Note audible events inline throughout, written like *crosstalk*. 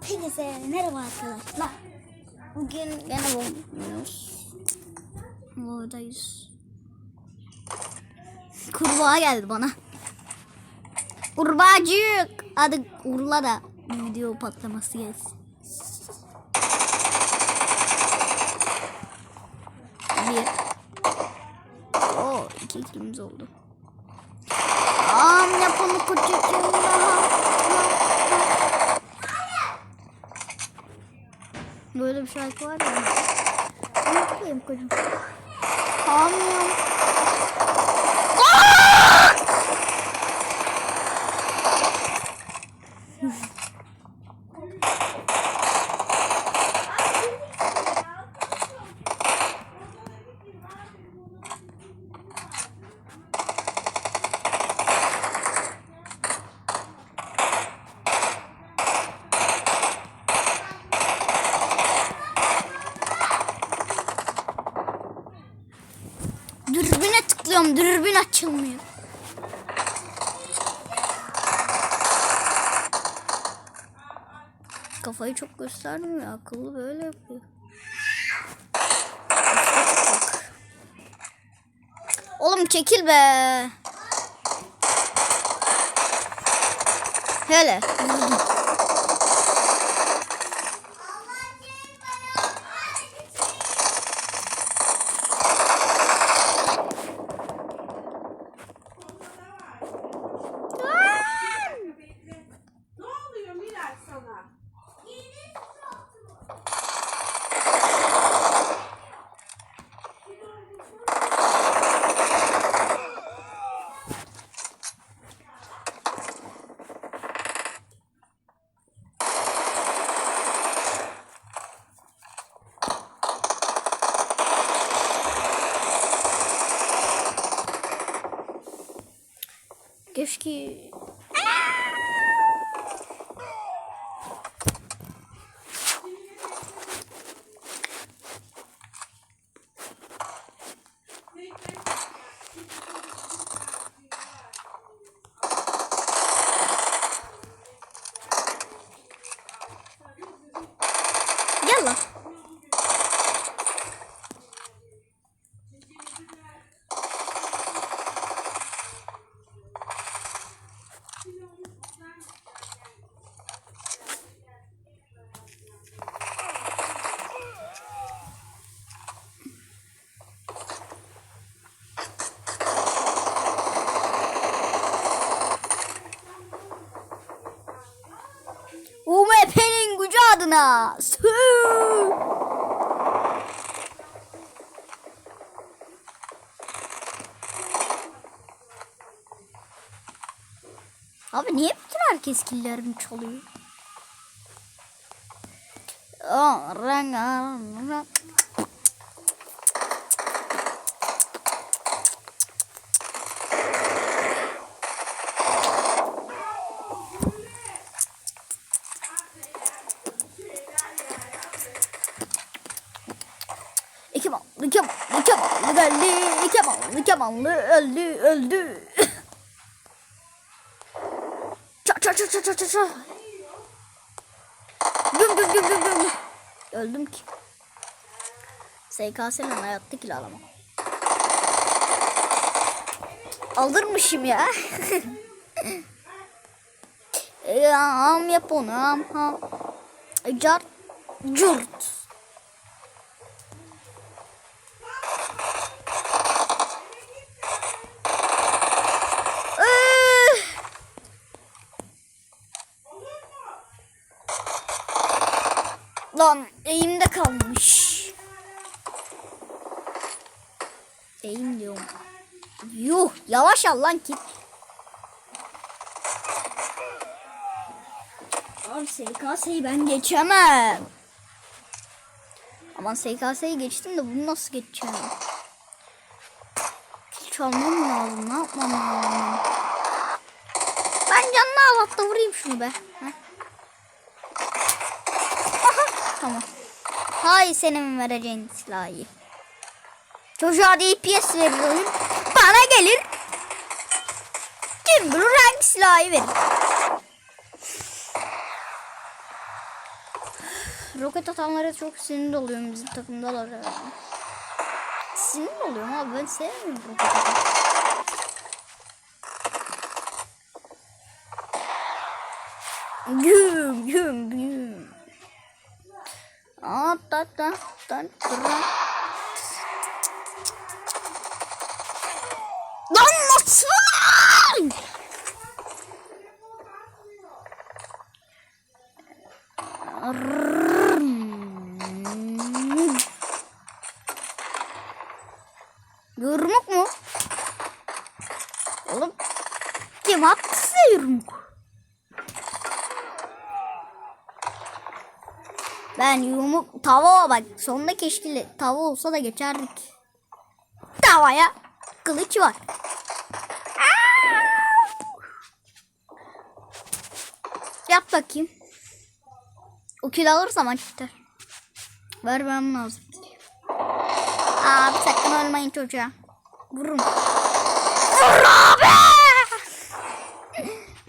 Hepinize merhaba arkadaşlar. Bugün gene bulmuyoruz. Buradayız. Kurbağa geldi bana. Kurbağacık. Hadi urla da video patlaması gelsin. Bir. Oo, iki kilimiz oldu. Am yapalım küçük Böyle bir şarkı var ya. Unutmayayım kocam. Hamıyorum. Tıklıyorum. Dürbün açılmıyor. Kafayı çok göstermiyor. Akıllı böyle yapıyor. Oğlum çekil be. Hele. Keşke Gel lan. UMP'nin Sü. Abi niye bütün herkes killerimi çalıyor? Rang, rang, rang. İki mal, geldi, iki mal, iki mal, öldü, öldü. Ça ça ça ça ça ça. Güm güm güm güm güm. Öldüm ki. SKS'nin hayatta kill alamam. Aldırmışım ya. *laughs* Ya, Am yap onu am ham. Car curt. Lan eğimde kalmış. Eğim diyorum. Yuh yavaş al lan git. Abi SKS'yi ben geçemem. Aman SKS'yi geçtim de bunu nasıl geçeceğim? Kil çalmam lazım. Ne yapmam lazım? Ben canlı avatta vurayım şunu be. Heh. Hay senin vereceğin silahı. Çocuğa DPS veriyorum. Bana gelir. Kim bilir hangi silahı verir. roket atanlara çok sinir oluyorum bizim takımdalar herhalde. Sinir oluyorum abi ben sevmiyorum roket atan. Güm güm güm. Aa ta ta ta ta. Lan nasıl? Yurmuk mu? Oğlum kim attı size yurmuk? Ben yumuk tava bak sonunda keşkili tava olsa da geçerdik. Tavaya kılıç var. Yap bakayım. O kilo alırsam aç biter. Ver ben lazım. Abi sakın ölmeyin çocuğa. Vururum. Vur abi!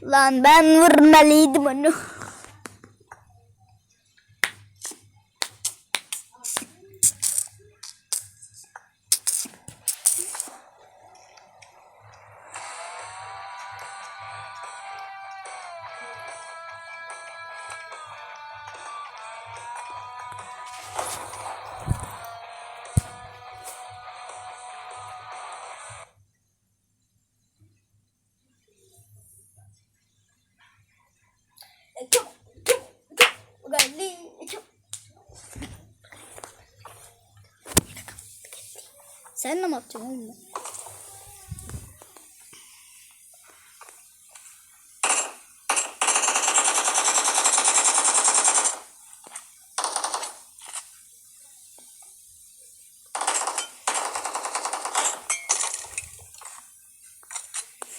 Lan ben vurmalıydım onu. Sen de mi atacaksın oğlum?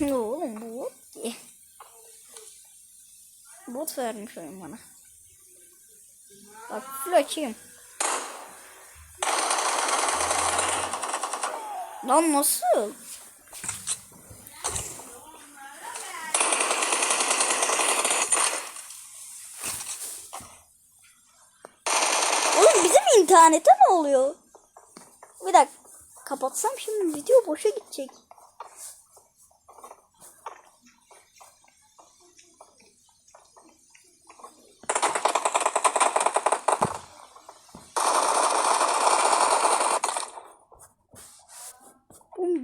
Oğlum bu bot? Bot vermiş. Lan nasıl? Oğlum bizim internete ne oluyor? Bir dakika. Kapatsam şimdi video boşa gidecek.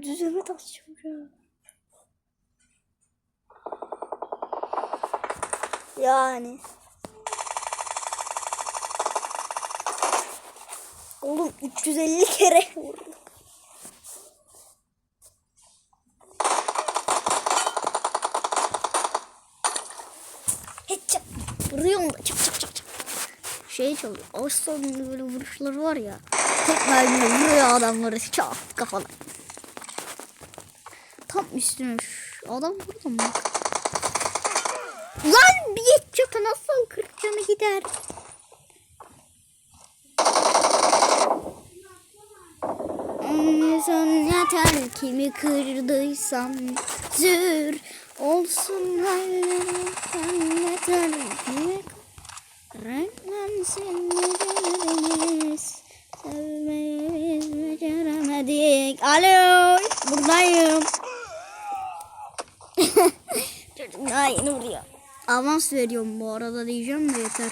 Oğlum düzeme tasacağım ya. Yani. Oğlum 350 kere vurdum. Headshot. Vuruyorum da çak çak çak çak. Şey çalıyor. Aslanın böyle vuruşları var ya. Tek mermiyle vuruyor adamları çat kafalar. Tam üstüne adam burada mı? Lan bir headshot'a nasıl 40 canı gider? Sen yeter kimi kırdıysam zür olsun hallerim yeter kimi renklensin gecelerimiz sevmeyi biz beceremedik. Alo buradayım. Çocuk daha yeni vuruyor. Avans veriyorum bu arada diyeceğim de yeter.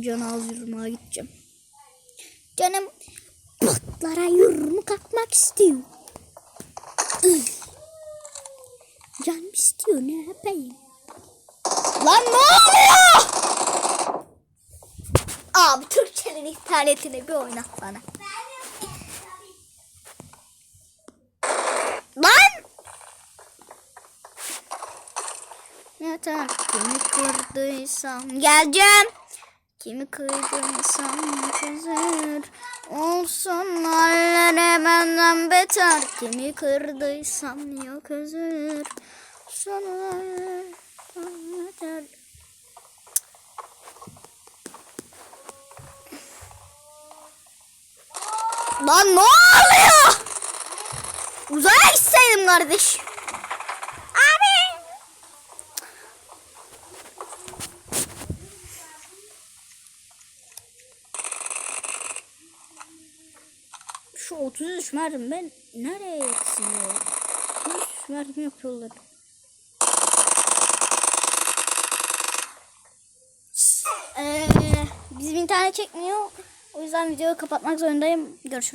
Can az yürümeye gideceğim. Canım botlara yürümü kalkmak istiyor. Canım istiyor ne yapayım? Lan ne oluyor? Abi Türkçenin internetini bir oynat bana. Lan! Yeter kimi kırdıysam geleceğim. Kimi kırdıysam kızır olsun hallere benden beter. Kimi kırdıysam yok özür. Sana beter. Lan ne oluyor? Uzaya gitseydim kardeş. Abi. Şu 33 mermi ben nereye yetişiyor? 33 mermi yapıyorlar. Ee, bizim internet çekmiyor. O yüzden videoyu kapatmak zorundayım. Görüşürüz.